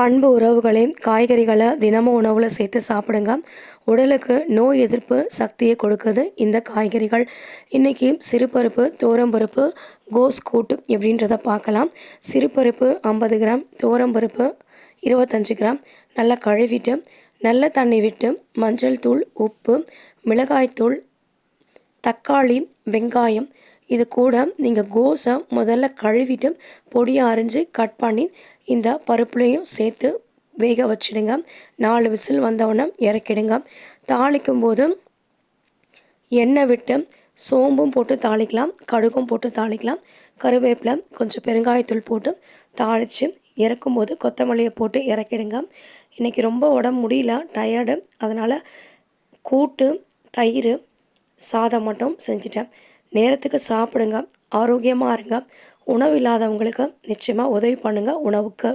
அன்பு உறவுகளே காய்கறிகளை தினமும் உணவில் சேர்த்து சாப்பிடுங்க. உடலுக்கு நோய் எதிர்ப்பு சக்தியை கொடுக்குது இந்த காய்கறிகள். இன்றைக்கி சிறுபருப்பு தோரம்பருப்பு கோஸ் கூட்டு எப்படின்றத பார்க்கலாம். சிறுபருப்பு ஐம்பது கிராம் தோரம்பருப்பு இருபத்தஞ்சி கிராம். நல்லா கழுவிட்டு நல்ல தண்ணி விட்டு மஞ்சள் தூள் உப்பு மிளகாய்த்தூள் தக்காளி வெங்காயம் இது கூட நீங்கள் கோஸை முதல்ல கழுவிட்டு பொடியை அரிஞ்சு கட் பண்ணி இந்த பருப்புலையும் சேர்த்து வேக வச்சிடுங்க. நாலு விசில் வந்தவுடனே இறக்கிடுங்க. தாளிக்கும் போது எண்ணெய் விட்டு சோம்பும் போட்டு தாளிக்கலாம் கடுகும் போட்டு தாளிக்கலாம். கருவேப்பிலை கொஞ்சம் பெருங்காயத்தூள் போட்டு தாளித்து இறக்கும்போது கொத்தமல்லியை போட்டு இறக்கிடுங்க. இன்றைக்கி ரொம்ப உடம்பு முடியல டயர்டு அதனால் கூட்டு தயிர் சாதம் மட்டும் செஞ்சுட்டேன். நேரத்துக்கு சாப்பிடுங்க ஆரோக்கியமாக இருங்க. உணவு இல்லாதவங்களுக்கு நிச்சயமாக உதவி பண்ணுங்கள் உணவுக்கு.